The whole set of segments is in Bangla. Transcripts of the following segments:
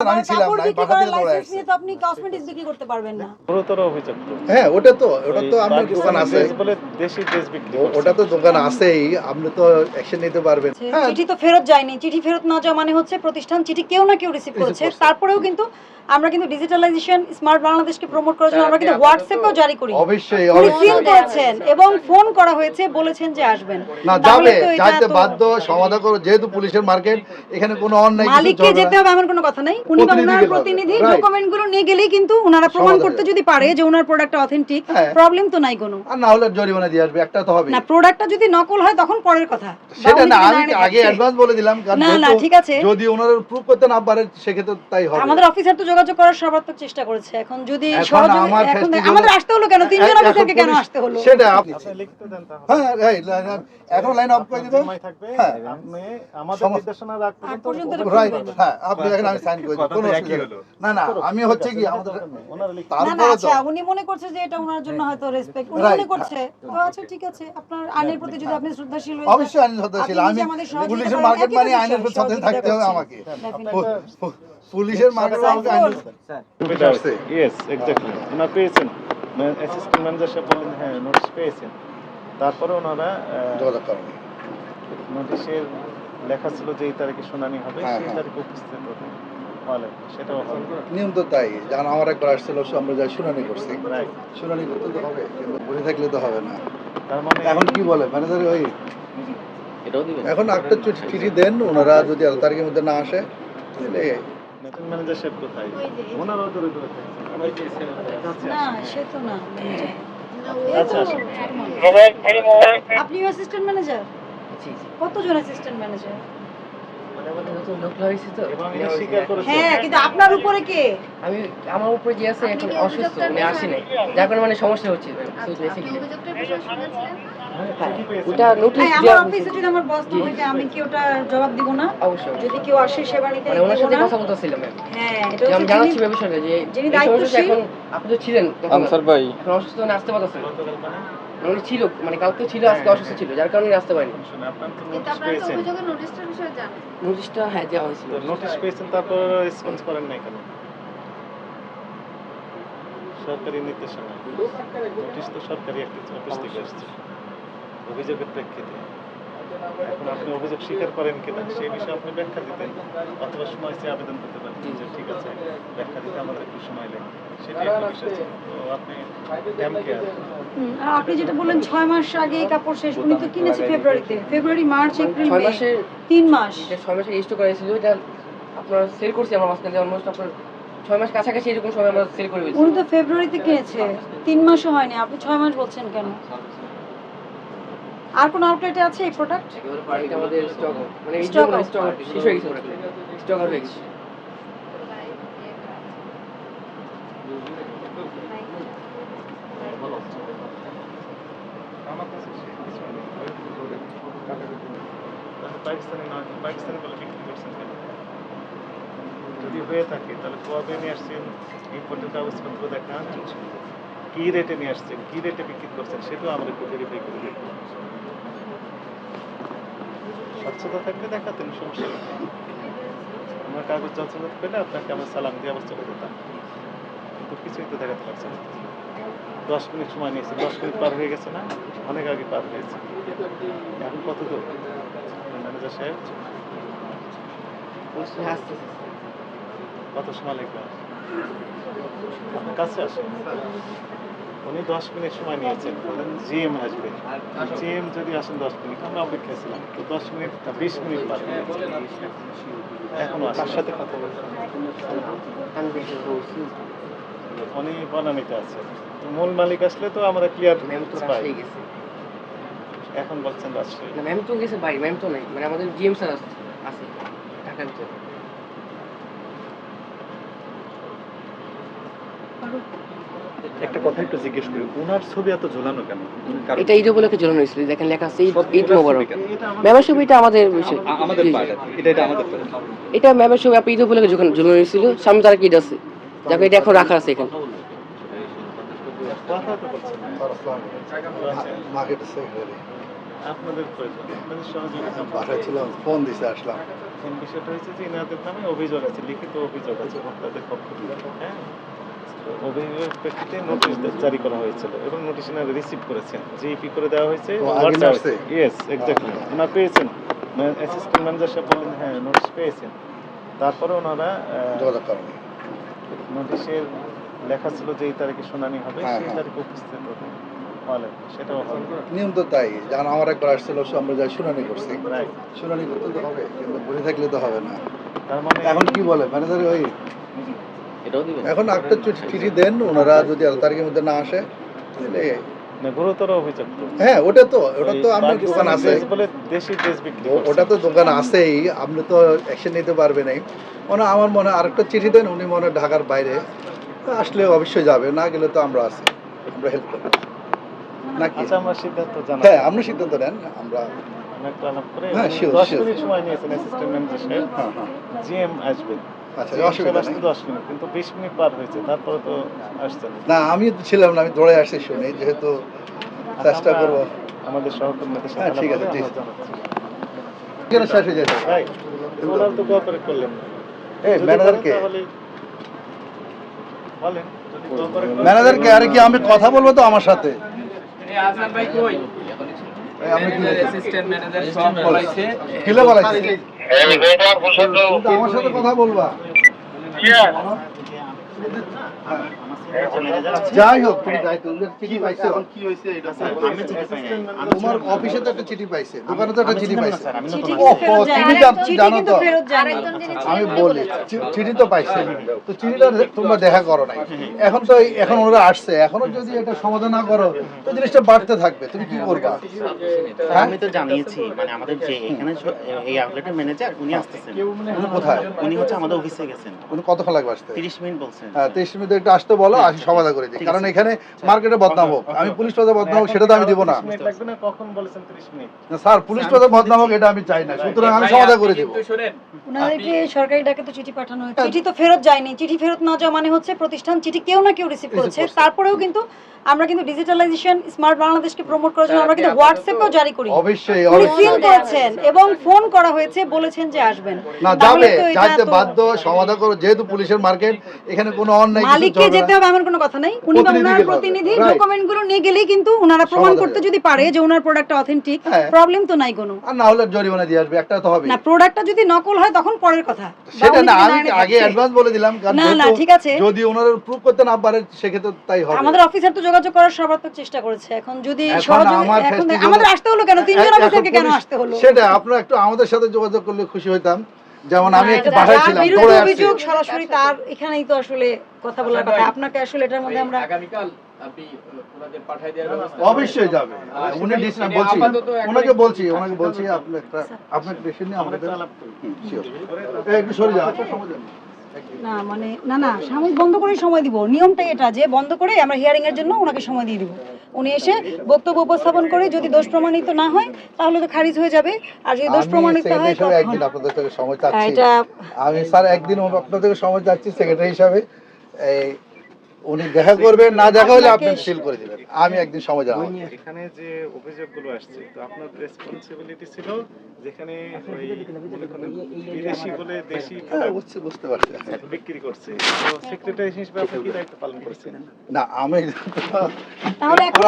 আমি ছিলাম না বাসা থেকে দৌড়ে আসছি তো আপনি কসমেটিক্স বিক্রি করতে পারবেন না। গুরুতর অভিযোগ হ্যাঁ ওটা তো ওটা তো আমার দোকান আছে। বলে দেশি ড্রেস বিক্রি ও- ওটা তো দোকান আছেই আপনি তো অ্যাকশন নিতে পারবেন। হ্যাঁ। চিঠি তো ফেরত যায়নি। চিঠি ফেরত না যাওয়া মানে হচ্ছে প্রতিষ্ঠান চিঠি কেউ না কেউ রিসিভ করেছে। তারপরেও কিন্তু আমরা কিন্তু ডিজিটালাইজেশন স্মার্ট বাংলাদেশকে প্রমোট করার জন্য আমরা কিন্তু হোয়াটসঅ্যাপেও জারি করি। অবশ্যই করেছেন এবং ফোন করা হয়েছে বলেছেন যে আসবেন। না যাবে যাইতে বাধ্য সমাধান করো। যেহেতু পুলিশের মার্কেট এখানে কোনো অন্যায় কিছু মালিককে যেতে হবে এমন কোনো কথা নাই? উনি বা ওনার প্রতিনিধি Right. ডকুমেন্টগুলো নিয়ে গেলেই কিন্তু ওনারা প্রমাণ করতে যদি পারে যে ওনার প্রোডাক্ট অথেন্টিক হ্যাঁ। প্রবলেম তো নাই কোনো। আর না হলে জরিমানা দিয়ে আসবে একটা তো হবে না প্রোডাক্টটা যদি নকল হয় তখন পরের কথা। সেটা না আমি আগে অ্যাডভান্স বলে দিলাম কারণ না, না, ঠিক আছে। যদি ওনারা প্রুফ করতে না পারে সেক্ষেত্রে তাই হবে। আমাদের অফিসার তো যোগাযোগ করার সর্বাত্মক চেষ্টা করেছে। এখন যদি এখন সহযোগী- এখন আমাদের আসতে হলো কেন? তিনজন অফিসারকে কেন আসতে হলো? সেটা আপনি লিখতে দেন তাহলে। হ্যাঁ এই এখন লাইন অফ করে দিবেন সময় থাকবে। হ্যাঁ। আপনি আমাদের নির্দেশনা পর্যন্ত রাইট হ্যাঁ আপনি এখন আমি সাইন করে না না আমি হচ্ছে কি আমাদের আচ্ছা উনি মনে করছে যে এটা ওনার জন্য হয়তো রেসপেক্ট উনি মনে করছে। আচ্ছা ঠিক আছে। আপনার আইনের প্রতি যদি আপনি শ্রদ্ধাশীল হয়ে অবশ্যই আইনের শ্রদ্ধাশীল। আমি যদি আমাদের সহযোগিতা পুলিশের মার্কেট মানে বিষয়, আইনের সাথে থাকতে হবে আমাকে। Definitely. পু- পু- পুলিশের মার্কেট আমাকে আইনের ইয়েস এক্স্যাক্টলি ওনারা পেয়েছেন। অ্যাসিস্ট্যান্ট ম্যানেজার সাহেব বললেন হ্যাঁ নোটিশ পেয়েছেন। তারপরে ওনারা যোগাযোগ করেন নোটিশের লেখা ছিল যে এই তারিখে শুনানি হবে হ্যাঁ, সেই হ্যাঁ। তারিখে উপস্থিত হবে নিয়ম তো তাই যেমন আমার একবার আসছিল আমরা যাই শুনানি করছি। শুনানি করতে তো হবে কিন্তু বসে থাকলে তো হবে না। মানে এখন কি বলে? ম্যানেজার ওই এখন একটা চিঠি দেন ওনারা যদি এত তারিখের মধ্যে না আসে তাহলে নতুন ম্যানেজার সাহেব কোথায়? ওনারাও দূরে দূরে না সে তো না আচ্ছা আপনি অ্যাসিস্ট্যান্ট ম্যানেজার কতজন অ্যাসিস্ট্যান্ট ম্যানেজার এবং এটা স্বীকার করেছে হ্যাঁ কিন্তু আপনার উপরে কে? আমি আমার উপরে যে আছে এখন অসুস্থ মানে আসি নাই যার কারণে মানে সমস্যা হচ্ছে। হ্যাঁ, ওটা নোটিশ হ্যাঁ, আমার অফিসে যদি আমার বস না থাকে আমি কি ওটা জবাব দিব না? অবশ্যই যদি কেউ আসে সেবা নিতে মানে ওনার সাথে। কথা বলতেছিলাম হ্যাঁ এটা আমি জানাচ্ছি যিনি- যে যিনি দায়িত্বশীল- এখন আপনি তো ছিলেন। আনসার ভাই। এখন অসুস্থ মানে আসতে পারতেছেন গতকাল মানে উনি ছিল মানে কালকে ছিল আজকে অসুস্থ ছিল যার কারণে আসতে পারেনি। নোটিশ নোটিশটা হ্যাঁ দেওয়া হয়েছিল। নোটিশ পেয়েছেন তারপর রেসপন্স করেন নাই কেন? সরকারি নির্দেশনা। নোটিশ তো সরকারি একটা অফিস থেকে আসছে। অভিযোগের প্রেক্ষিতে। এখন আপনি অভিযোগ স্বীকার করেন কিনা সেই বিষয়ে আপনি ব্যাখ্যা দিতেন অথবা সময় চেয়ে আবেদন করতে পারেন। যে ঠিক আছে ব্যাখ্যা দিতে আমাদের একটু সময় লাগে। সেটাই একটা বিষয় ছিল। তো আপনি আপনি যেটা বললেন ছয় মাস আগে কাপড় শেষ উনি তো কিনেছি ফেব্রুয়ারিতে। February March April May. মাসের তিন মাস। ছয় মাসে রেজিস্টার করা ছিল এটা আপনার সেল করছি আমরা মাঝখানে অলমোস্ট আপনার ছয় মাস কাছাকাছি এরকম সময় আমরা সেল করে উনি তো ফেব্রুয়ারিতে কিনেছে। তিন মাসও হয়নি আপনি ছয় মাস বলছেন কেন? আর কোন আউটলেটে আছে এই প্রোডাক্ট এটা আমাদের স্টক মানে এই out. স্টক শেষ হয়ে গেছে। স্টক হয়ে গেছে। পাকিস্তানি নয় পাকিস্তানি বলে বিক্রি করছেন যদি হয়ে থাকে তাহলে কবে নিয়ে আসছেন? ইম্পোর্টের কাগজপত্র দেখান কি রেটে নিয়ে আসছেন কি রেটে বিক্রি করছেন সেটাও আমরা একটু ভেরিফাই করে দেখব স্বচ্ছতা থাকলে দেখাতেন সমস্যা আমার কাগজ যন্ত্রপাতি পেলে আপনাকে আমরা সালাম দিয়ে আবার চলে যেতাম কিন্তু কিছুই তো দেখাতে পারছেন না। দশ মিনিট সময় নিয়েছে দশ মিনিট পার হয়ে গেছে না অনেক আগে পার হয়েছে। এখন কত দূর? ম্যানেজার সাহেব? কত সময় লাগবে? আপনার কাছে আসে উনি দশ মিনিট সময় নিয়েছেন। বলেন জিএম আসবে। জিএম যদি আসেন দশ মিনিট আমরা অপেক্ষায় ছিলাম। তো দশ মিনিট না বিশ মিনিট পার এখনও তার সাথে কথা বলছি উনি বনানিতে আছে। তো মূল মালিক আসলে তো আমরা ক্লিয়ার ম্যাম তো পাই। এখন বলছেন রাজশাহী। না ম্যাম তো গেছে বাইরে ম্যাম তো নাই। মানে আমাদের জিএম স্যার আছে আছে ঢাকার ভিতরে। একটা কথা একটু জিজ্ঞেস করি ওনার ছবি এত ঝোলানো কেন? এটা ঈদ উপলক্ষে ঝোলানো হয়েছিল দেখেন লেখা আছে ঈদ মোবারক? ম্যামের ছবি এটা আমাদের আমাদের এটা এটা আমাদের। এটা ম্যামের ছবি আপনি ঈদ উপলক্ষে যখন ঝোলানো হয়েছিল সামনে তার ঈদ আছে। যাকে এটা এখন রাখা আছে এখানে। মার্কেট সেক্রেটারি আপনাদের প্রয়োজন আপনাদের সহযোগিতা বাসায় ছিলাম ফোন দিছে আসলাম। বিষয়টা হচ্ছে যে ইনাদের নামে অভিযোগ আছে লিখিত অভিযোগ আছে ভোক্তাদের পক্ষ থেকে। হ্যাঁ? অভিযোগের প্রেক্ষিতে নোটিশ জারি করা হয়েছিল এবং নোটিশ ইনারা রিসিভ করেছেন। জিপি করে দেওয়া হয়েছে? ইয়েস এক্স্যাক্টলি ওনারা পেয়েছেন। অ্যাসিস্ট্যান্ট ম্যানেজার সাহেব বললেন হ্যাঁ নোটিশ পেয়েছেন। তারপরে ওনারা নোটিশের লেখা ছিল যে এই তারিখে শুনানি হবে হ্যাঁ, সেই হ্যাঁ। তারিখে উপস্থিত হবেন নিয়ম তো তাই। যেমন আমার একবার আসছিল আমরা যাই শুনানি করছি। শুনানি করতে তো হবে কিন্তু বসে থাকলে তো হবে না। তার মানে এখন কি বলে? ম্যানেজার ওই এখন একটা চিঠি দেন ওনারা যদি এত তারিখের মধ্যে না আসে তাহলে গুরুতর অভিযোগ হ্যাঁ ওটা তো ওটা তো ওই দোকান আছে। বলে দেশি ড্রেস বিক্রি ওটা তো দোকান আছেই আপনি তো অ্যাকশন নিতে পারবেন নাই। মানে আমার মনে আরেকটা চিঠি দেন উনি মনে ঢাকার বাইরে। আসলে অবশ্যই যাবে না গেলে তো আমরা আছি আমরা হেল্প করব। নাকি আচ্ছা আমরা সিদ্ধান্ত জানাই হ্যাঁ আপনি সিদ্ধান্ত নেন আমরা আমরা আলাপ করে হ্যাঁ, সময় নিয়েছেন অ্যাসিস্ট্যান্ট ম্যানেজার সাহেব। জিএম আসবেন। আচ্ছা অসুবিধা আসতে দশ মিনিট কিন্তু বিশ মিনিট পার হয়েছে তারপরে তো আসছেন না। না আমি ছিলাম না আমি দৌড়ে আসছি শুনি যেহেতু আচ্ছা, চেষ্টা করব। আমাদের সহকর্মীদের সাথে হ্যাঁ, ঠিক আছে, ঠিক আমরা আছে। জানাচ্ছি। কেন শেষ হয়ে যেত Right. ওনারা তো কোঅপারেট করলেন এই যদি ম্যানেজার করেন কে? তাহলে বলেন যদি cooperate করেন- ম্যানেজার কে? আরে কি আমি কথা বলব তো আমার সাথে? তো আমার সাথে কথা বলবা। yeah. যাই হোক তুমি যাই তুমি চিঠি পাইছো। তোমার অফিসে তো একটা চিঠি পাইছে দোকানে তো একটা চিঠি পাইছে। চিঠি ও, কিন্তু ফেরত ও, যায় তুমি জানো- চিঠি জানো কিন্তু তো? ফেরত যায় না। আমি বলি চিঠি তো পাইছে। তো চিঠিটা তোমরা দেখা করো নাই। এখন তো এখন ওরা আসছে। এখনও যদি এটা সমাধান না করো তো জিনিসটা বাড়তে থাকবে। তুমি কি করবা? হ্যাঁ? আমি তো জানিয়েছি মানে আমাদের যে এখানে এই আউটলেটের ম্যানেজার উনি আসতেছেন। উনি কোথায়? উনি হচ্ছে আমাদের অফিসে গেছেন। উনি কতক্ষণ লাগবে আসতে? তিরিশ মিনিট বলছেন হ্যাঁ তেইশ মিনিট একটু আসতে বলো আসি সমাধান করে দিই কারণ এখানে মার্কেটে বদনাম হোক আমি পুলিশ বদনাম হোক সেটা তো আমি দিব না 30 মিনিট লাগবে না কখন বলেছেন 30 মিনিট না, স্যার পুলিশ বদনাম হোক এটা আমি চাই না সুতরাং আমি সমাধান করে দিব ওনাদেরকে সরকারি ডাকে তো চিঠি পাঠানো হয়েছে চিঠি তো ফেরত যায়নি চিঠি ফেরত না যাওয়া মানে হচ্ছে প্রতিষ্ঠান চিঠি কেউ না কেউ রিসিভ করেছে তারপরেও কিন্তু আমরা কিন্তু ডিজিটালাইজেশন স্মার্ট বাংলাদেশকে প্রমোট করার জন্য আমরা কিন্তু হোয়াটসঅ্যাপেও জারি করি অবশ্যই ফিল করেছেন এবং ফোন করা হয়েছে বলেছেন যে আসবেন না তাহলে যাবে যাইতে বাধ্য সমাধান করো যেহেতু পুলিশের মার্কেট এখানে কোনো অন্যায় মালিককে যেতে হবে এমন কোনো কথা নাই। উনি বা ওনার প্রতিনিধি নিয়ে গেলেই কিন্তু ওনারা প্রমাণ করতে যদি পারে যে ওনার প্রোডাক্ট অথেন্টিক। প্রবলেম তো নাই কোনো। আর না হলে জরিমানা দিয়ে আসবে একটা তো হবে না প্রোডাক্টটা যদি নকল হয় তখন পরের কথা। সেটা না আমি আগে অ্যাডভান্স বলে দিলাম কারণ না, না, ঠিক আছে। যদি ওনারা প্রুভ করতে না পারে সেক্ষেত্রে তাই হবে। আমাদের অফিসার তো যোগাযোগ করার সর্বাত্মক চেষ্টা করেছে। এখন যদি আমাদের আসতে হলো কেন? তিনজন অফিসারকে কেন আসতে হলো? সেটা আপনারা একটু আমাদের সাথে যোগাযোগ করলে খুশি হইতাম। যেমন আমি একটু বাসায় ছিলাম দৌড়ে আসছি। অভিযোগ সরাসরি তার এখানেই তো আসলে কথা বলার কথা। আপনাকে আসলে এটার মধ্যে আমরা দেওয়ার ব্যবস্থা অবশ্যই যাবে। উনি ডিসিশন বলছি ওনাকে বলছি ওনাকে বলছি আপনি একটা আপনার ডিসিশন নিয়ে আমাদের একটু সরে যাও সময় দেন। না মানে না না সাময়িক বন্ধ করেই সময় দিব। নিয়মটাই এটা যে বন্ধ করে আমরা হিয়ারিং এর জন্য ওনাকে সময় দিয়ে দিব। উনি এসে বক্তব্য উপস্থাপন করে যদি দোষ প্রমাণিত না হয় তাহলে তো খারিজ হয়ে যাবে। আর যদি দোষ প্রমাণিত হয় একদিন আপনাদের থেকে সময় চাচ্ছি। আমি স্যার একদিন আপনাদের থেকে সময় চাচ্ছি সেক্রেটারি হিসাবে। এই উনি দেখা করবেন না দেখা হলে আপনি সিল করে দিবেন। আমি একদিন সময় জানাব। এখানে যে অভিযোগগুলো আসছে তো আপনার রেসপন্সিবিলিটি ছিল যেখানে ওই বিদেশি বলে দেশি হ্যাঁ বুঝতে বুঝতে পারছি। বিক্রি করছে। তো সেক্রেটারি হিসেবে আপনি কি দায়িত্ব পালন করেছেন? না আমি তাহলে এখন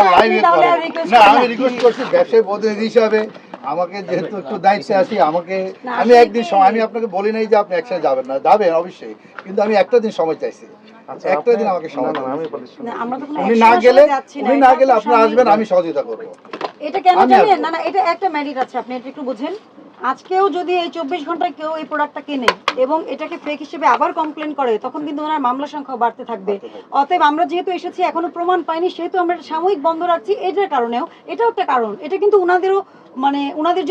আমি রিকোয়েস্ট করছি ব্যবসায়ী প্রতিনিধি হিসাবে। আমাকে যেহেতু একটু দায়িত্বে আছি আমাকে আমি একদিন সময় আমি আপনাকে বলি নাই যে আপনি একসাথে যাবেন না। যাবেন অবশ্যই কিন্তু আমি একটা দিন সময় চাইছি। একটা দিন আমাকে সময় আচ্ছা, না, আমি বলি শুনুন। না, আমরা তো কোনো উনি না গেলে উনি না গেলে আপনি আসবেন আমি সহযোগিতা করব। এটা কেন জানেন? না না এটা একটা ম্যারিট আছে আপনি এটা একটু বুঝেন। আজকেও যদি এই চব্বিশ ঘন্টায় কেউ এই প্রোডাক্টটা কেনে এবং এটাকে ফেক হিসেবে আবার কমপ্লেন করে তখন কিন্তু ওনার মামলা সংখ্যা বাড়তে থাকবে। অতএব আমরা যেহেতু এসেছি এখনও প্রমাণ পাইনি সেহেতু আমরা সাময়িক বন্ধ রাখছি। এটার কারণেও এটাও একটা কারণ। এটা কিন্তু ওনাদেরও মানে ওনাদের